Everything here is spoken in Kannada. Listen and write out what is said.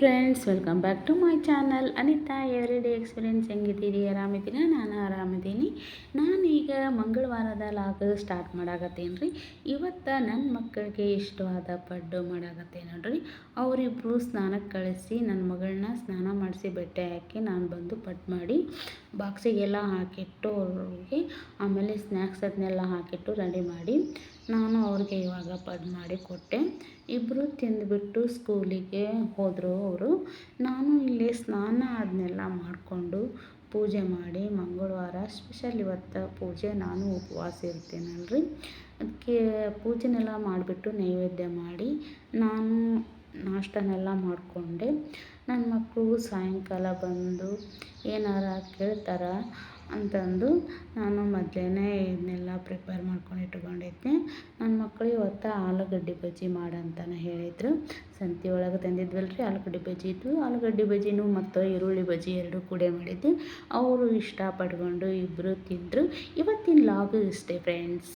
Friends welcome back to my channel Anita every day experience ಹೆಂಗಿದ್ದೀರಿ? ಆರಾಮಿದ್ದೀನ ನಾನು ಆರಾಮಿದ್ದೀನಿ. ನಾನೀಗ ಮಂಗಳವಾರದ ಲಾಗ್ ಸ್ಟಾರ್ಟ್ ಮಾಡಾಕತ್ತೇನೆ ರೀ ಇವತ್ತು ನನ್ನ ಮಕ್ಕಳಿಗೆ ಇಷ್ಟವಾದ ಪಡ್ಡು ಮಾಡಾಕತ್ತೇನೆ ನೋಡ್ರಿ. ಅವರಿಬ್ಬರು ಸ್ನಾನಕ್ಕೆ ಕಳಿಸಿ ನನ್ನ ಮಗಳನ್ನ ಸ್ನಾನ ಮಾಡಿಸಿ ಬಟ್ಟೆ ಹಾಕಿ ನಾನು ಬಂದು ಪಟ್ ಮಾಡಿ ಬಾಕ್ಸಿಗೆಲ್ಲ ಹಾಕಿಟ್ಟು ಅವ್ರಿಗೆ ಆಮೇಲೆ ಸ್ನ್ಯಾಕ್ಸ್ ಅದನ್ನೆಲ್ಲ ಹಾಕಿಟ್ಟು ರೆಡಿ ಮಾಡಿ ನಾನು ಅವ್ರಿಗೆ ಇವಾಗ ಪಡ್ ಮಾಡಿ ಕೊಟ್ಟೆ. ಇಬ್ಬರು ತಿಂದುಬಿಟ್ಟು ಸ್ಕೂಲಿಗೆ ಹೋದರು ಅವರು. ನಾನು ಇಲ್ಲಿ ಸ್ನಾನ ಅದನ್ನೆಲ್ಲ ಮಾಡಿಕೊಂಡು ಪೂಜೆ ಮಾಡಿ ಮಂಗಳವಾರ ಸ್ಪೆಷಲ್ ಇವತ್ತು ಪೂಜೆ, ನಾನು ಉಪವಾಸ ಇರ್ತೀನಲ್ರಿ. ಅದಕ್ಕೆ ಪೂಜೆನೆಲ್ಲ ಮಾಡಿಬಿಟ್ಟು ನೈವೇದ್ಯ ಮಾಡಿ ನಾನು ನಾಷ್ಟನೆಲ್ಲ ಮಾಡಿಕೊಂಡೆ. ನನ್ನ ಮಕ್ಕಳು ಸಾಯಂಕಾಲ ಬಂದು ಏನಾರ ಕೇಳ್ತಾರ ಅಂತಂದು ನಾನು ಮೊದಲೇ ಇದನ್ನೆಲ್ಲ ಪ್ರಿಪೇರ್ ಮಾಡ್ಕೊಂಡು ಇಟ್ಕೊಂಡಿದ್ದೆ. ಇವತ್ತು ಆಲೂಗಡ್ಡೆ ಬಜ್ಜಿ ಮಾಡಂತಲೇ ಹೇಳಿದರು. ಸಂತೆ ಒಳಗೆ ತಂದಿದ್ವಲ್ಲ ರೀ ಆಲೂಗಡ್ಡೆ ಬಜ್ಜಿ ಇದ್ವು ಆಲೂಗಡ್ಡೆ ಬಜ್ಜಿನೂ ಮತ್ತು ಈರುಳ್ಳಿ ಬಜ್ಜಿ ಎರಡು ಕೂಡ ಮಾಡಿದ್ವಿ. ಅವರು ಇಷ್ಟಪಡ್ಕೊಂಡು ಇಬ್ಬರು ತಿಂದರು. ಇವತ್ತಿನ ಲಾಗು ಇಷ್ಟೇ ಫ್ರೆಂಡ್ಸ್